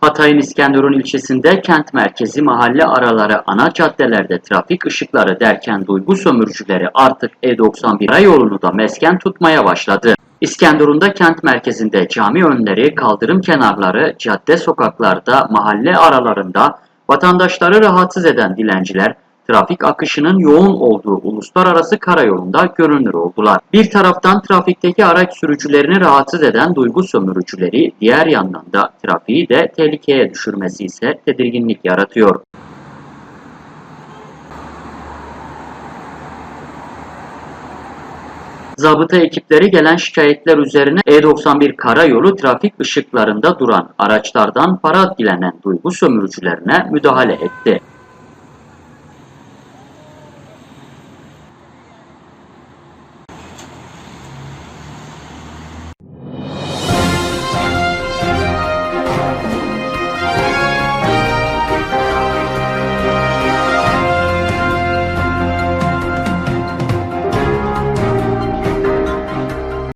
Hatay'ın İskenderun ilçesinde kent merkezi mahalle araları ana caddelerde trafik ışıkları derken duygu sömürücüleri artık E91 yolunu da mesken tutmaya başladı. İskenderun'da kent merkezinde cami önleri, kaldırım kenarları, cadde sokaklarda, mahalle aralarında vatandaşları rahatsız eden dilenciler trafik akışının yoğun olduğu uluslararası karayolunda görünür oldular. Bir taraftan trafikteki araç sürücülerini rahatsız eden duygu sömürücüleri, diğer yandan da trafiği de tehlikeye düşürmesi ise tedirginlik yaratıyor. Zabıta ekipleri gelen şikayetler üzerine E91 karayolu trafik ışıklarında duran araçlardan para dilenen duygu sömürücülerine müdahale etti.